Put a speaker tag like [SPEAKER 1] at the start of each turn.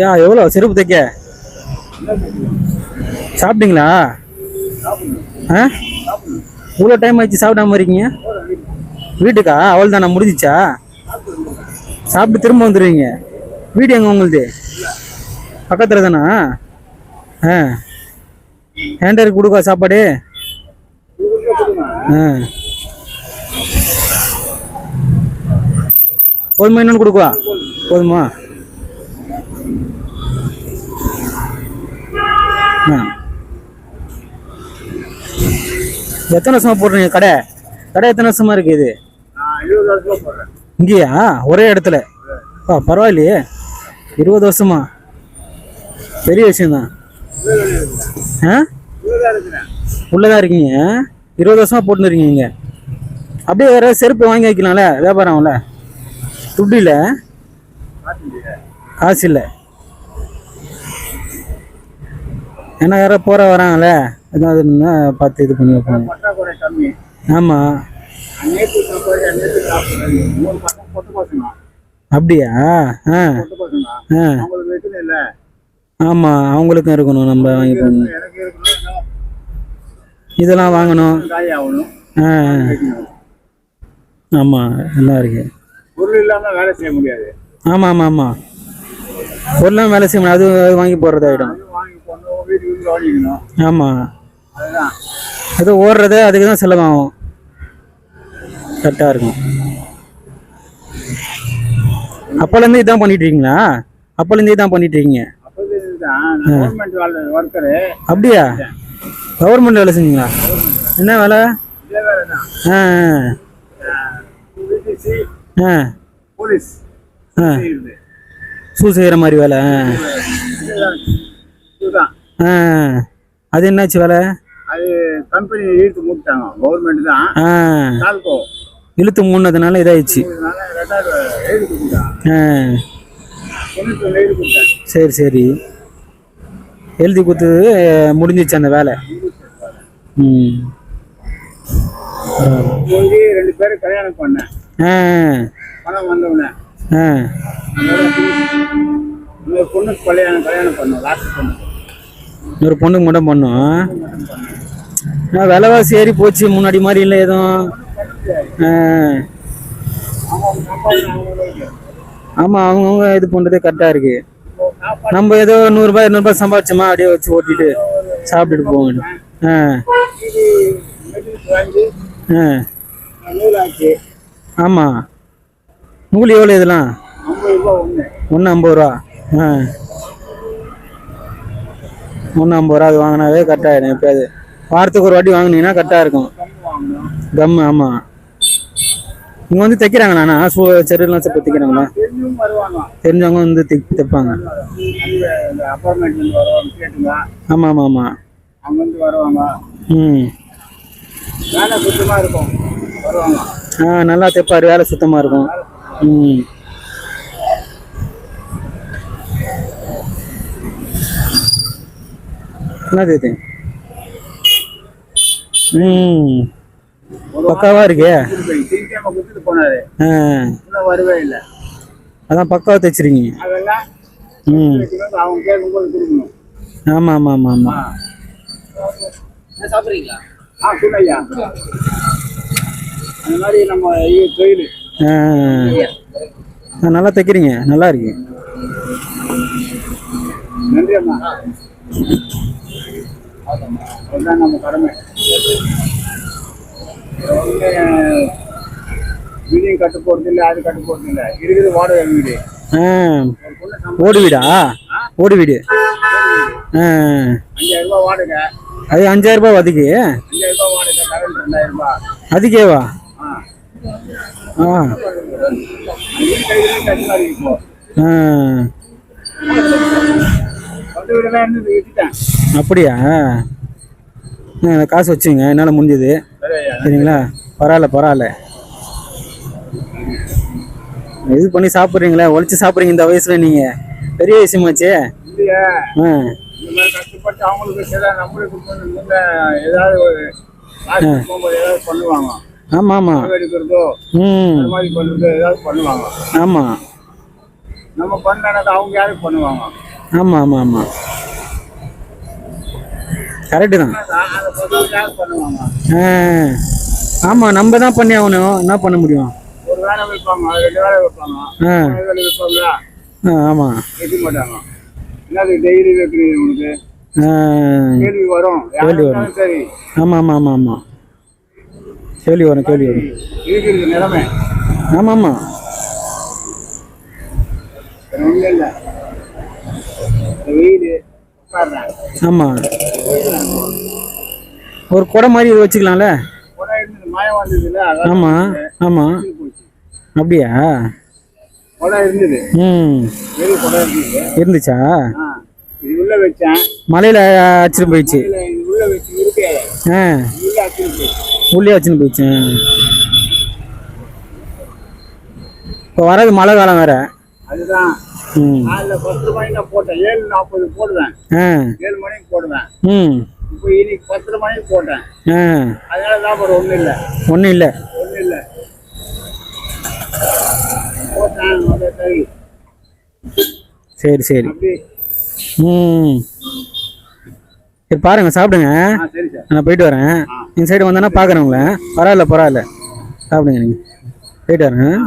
[SPEAKER 1] யா எவ்வளோ செருப்பு தைக்க? சாப்பிட்டீங்களா? ஆ? இவ்வளோ டைம் ஆயிடுச்சு சாப்பிடாம இருக்கீங்க? வீட்டுக்கா? அவள் தானே முடிஞ்சிச்சா? சாப்பிட்டு திரும்ப வந்துடுவீங்க. வீடு எங்கே உங்களுது? பக்கத்தில் தானா? ஆ. ஹேண்டருக்கு கொடுக்கா சாப்பாடு? ஆ. போதுமா? இன்னொன்று கொடுக்குவா? போதுமா? எத்தனை வருஷமா போடுறீங்க கடை? கடை எத்தனை வருஷமா இருக்கு இது? இங்கேயா? ஒரே இடத்துல. ஆ பரவாயில்லையே. இருபது வருஷமா? பெரிய விஷயம்தான். ஆ? உள்ளதான் இருக்கீங்க. இருபது வருஷமா போட்டுன்னு இருக்கீங்க இங்க. அப்படியே வேற செருப்பு வாங்கி வைக்கலாம்ல? வியாபாரம் ஆகும்ல? துட்டு இல்லை? காசு இல்லை. ஏன்னா யாரோ போற வராங்கல்ல ஏதாவது பார்த்து இது பண்ணி வைப்பாங்க.
[SPEAKER 2] பற்றாக்குறை
[SPEAKER 1] ஆமாம் அப்படியா? ஆ. ஆ. ஆமாம் அவங்களுக்கும் இருக்கணும் நம்ம வாங்கி போடணும். இதெல்லாம் வாங்கணும்.
[SPEAKER 2] காய்
[SPEAKER 1] ஆ. ஆமாம் எல்லாம் இருக்கு.
[SPEAKER 2] பொருள் இல்லாம வேலை செய்ய முடியாது.
[SPEAKER 1] ஆமாம் ஆமாம் ஆமாம் பொருளாம் வேலை செய்ய முடியாது அது வாங்கி போடுறதாயிடும்.
[SPEAKER 2] வாங்கிக்கணும்
[SPEAKER 1] ஆமாம்
[SPEAKER 2] அதுதான்.
[SPEAKER 1] அது ஓடுறது அதுக்கு தான் செலவாகும் கரெக்டாக இருக்கும். அப்போலேருந்து இதான் பண்ணிட்டு இருக்கீங்களா அப்போலேருந்து இதான் பண்ணிட்டு இருக்கீங்க அப்படியா? கவர்மெண்ட் வேலை செஞ்சீங்களா? என்ன வேலை?
[SPEAKER 2] தான்
[SPEAKER 1] ஆ ஆ.
[SPEAKER 2] போலீஸ்.
[SPEAKER 1] ஆ. செய்கிற மாதிரி வேலை ஆ. அது என்னாச்சு வேலை?
[SPEAKER 2] அது கம்பெனி இழுத்து மூட்டாங்க கவர்மெண்ட் தான்.
[SPEAKER 1] ஆ.
[SPEAKER 2] நால்கோ
[SPEAKER 1] இழுத்து மூணதுனால இதாயிடுச்சு. சரி சரி. எழுதி கொடுத்து முடிஞ்சிச்சு அந்த வேலை. ம்.
[SPEAKER 2] ரெண்டு பேரும் கல்யாணம் பண்ணேன். பணம் வந்தவொடனே. பொண்ணுக்கு கல்யாணம் கல்யாணம் பண்ணோம். லாஸ்ட் பொண்ணு.
[SPEAKER 1] ஒரு பொண்ணுக்கு மட்டும் பண்ணோம். ஆ, விலைவாசி ஏறி போச்சு முன்னாடி மாதிரி இல்லை எதுவும் ஆமாம் அவங்கவுங்க இது பண்ணுறதே கரெக்டாக இருக்கு. நம்ம ஏதோ நூறுரூபா இரநூறுபா சம்பாதிச்சோமா அப்படியே வச்சு ஓட்டிட்டு சாப்பிட்டுட்டு போக ஆ. ஆ. ஆமாம் உங்களுக்கு எவ்வளோ இதெல்லாம்?
[SPEAKER 2] ஒன்று
[SPEAKER 1] ஐம்பது ரூபா. ஆ. ஒன்று ஐம்பது ரூபா அது வாங்கினாவே கரெக்டாகிடும் எப்போயாவது. வாரத்துக்கு ஒரு வாட்டி வாங்கினீங்கன்னா கரெக்டாக இருக்கும் கம் ஆமாம் இங்கே வந்து தைக்கிறாங்கண்ணா சூ செருலாம் செப்ப தைக்கிறாங்களா
[SPEAKER 2] தெரிஞ்சும் வருவாங்க
[SPEAKER 1] தெரிஞ்சவங்க வந்து தை தைப்பாங்க. ஆமாம் ஆமாம் ஆமாம் ம். ஆ நல்லா தைப்பார். வேலை சுத்தமாக இருக்கும். ம். என்ன தைத்து ம். பக்காவா இருக்கே?
[SPEAKER 2] திங்கக்கிழமை கொடுத்துட்டு போனாரு
[SPEAKER 1] அதான் பக்காவாக தைச்சிருக்கீங்க
[SPEAKER 2] அதெல்லாம்
[SPEAKER 1] ம்.
[SPEAKER 2] ஆமா ஆமா ஆமா கொடுக்கணும்
[SPEAKER 1] ஆமாம்
[SPEAKER 2] சாப்பிட்றீங்களா ஆ சொல்லையா அந்த மாதிரி நம்ம தொழில்
[SPEAKER 1] நல்லா தைக்கிறீங்க நல்லா இருக்கு.
[SPEAKER 2] நன்றி அம்மா அதுதான் நம்ம கடமை. வீடியும் கட்டு போகிறது இல்லை அது கட்டு போகிறது இல்லை. இருக்குது வாடகை வீடு.
[SPEAKER 1] ஓடு வீடா? ஓடு வீடு.
[SPEAKER 2] அஞ்சாயிரம் ரூபாய் வாடகை.
[SPEAKER 1] அது அஞ்சாயிரம் ரூபாய் அதுக்கு?
[SPEAKER 2] அஞ்சாயிரம் ரூபாய் வாடகை கரண்ட் ரெண்டாயிரம் ரூபாய்
[SPEAKER 1] அதுக்கேவா?
[SPEAKER 2] ஆ.
[SPEAKER 1] ஆ. அப்படியா? காசு வச்சுங்க என்னால் முடிஞ்சது. சரிங்களா? பரவாயில்ல பரவாயில்ல. இது பண்ணி சாப்பிட்றீங்களே ஒழிச்சு சாப்பிட்றீங்க இந்த வயசுல நீங்கள் பெரிய விஷயமாச்சே. ஆ.
[SPEAKER 2] கஷ்டப்பட்டு அவங்களுக்கு சில நம்மளுக்கு ஏதாவது
[SPEAKER 1] ஆமாம் ஆமாம் ம்.
[SPEAKER 2] பண்ணுவாங்க.
[SPEAKER 1] ஆமாம்
[SPEAKER 2] நம்ம பண்ணாக்க அவங்க யாருக்கு பண்ணுவாங்க?
[SPEAKER 1] ஆமாம் ஆமாம் ஆமாம் கரெக்டு தான். ஆமாம் நம்ம தான் பண்ணி ஆகணும். என்ன பண்ண முடியும்?
[SPEAKER 2] ஒரு வேலை வைப்பாங்க ரெண்டு வேலை வைப்பாங்க. வேலை வைப்பாங்களா?
[SPEAKER 1] ஆ ஆமாம்
[SPEAKER 2] வைக்க மாட்டாங்க. என்னது டெய்லி வைக்கிறீங்க உனக்கு
[SPEAKER 1] ஆ.
[SPEAKER 2] கேள்வி வரும். யாரு இருந்தாலும் சரி.
[SPEAKER 1] ஆமாம் ஆமாம் ஆமாம் ஆமாம் கேள்வி வரும் கேள்வி வரும்.
[SPEAKER 2] இருக்கிறது நிலைமை.
[SPEAKER 1] ஆமாம் ஆமாம்
[SPEAKER 2] வேற ஒண்ணும் இல்லை இந்த வெயில் உட்காடுறேன்
[SPEAKER 1] ஆமாம் ஒரு குடை மாதிரி இது வச்சுக்கலாம்ல? ஆமாம் ஆமாம் அப்படியா? ம். இருந்துச்சா? மலையில் அடிச்சுட்டு போயிடுச்சு. ஆ.
[SPEAKER 2] உள்ள
[SPEAKER 1] வச்சுன்னு போயிடுச்சு. இப்போ வர்றது மழை காலம் வேற.
[SPEAKER 2] அதுதான்.
[SPEAKER 1] ம்.
[SPEAKER 2] காலைல பத்து மணிக்கு நான் போட்டேன். ஏழு நாற்பது போடுவேன். ஏழு மணிக்கு போடுவேன்.
[SPEAKER 1] ம்.
[SPEAKER 2] இப்போ இன்னைக்கு பத்தரை மணிக்கு போட்டேன். அதனால லாபம் ஒன்றும் இல்லை.
[SPEAKER 1] ஒன்றும் இல்லை.
[SPEAKER 2] ஒன்றும் இல்லை. போட்டேன் சரி
[SPEAKER 1] சரி. ம். சரி பாருங்க சாப்பிடுங்க. நான் போயிட்டு வரேன். இந்த சைடு வந்தேன்னா பார்க்குறேன் உங்களை. பரவாயில்ல பரவாயில்ல. சாப்பிடுங்க நீங்கள் போயிட்டு வரேன்.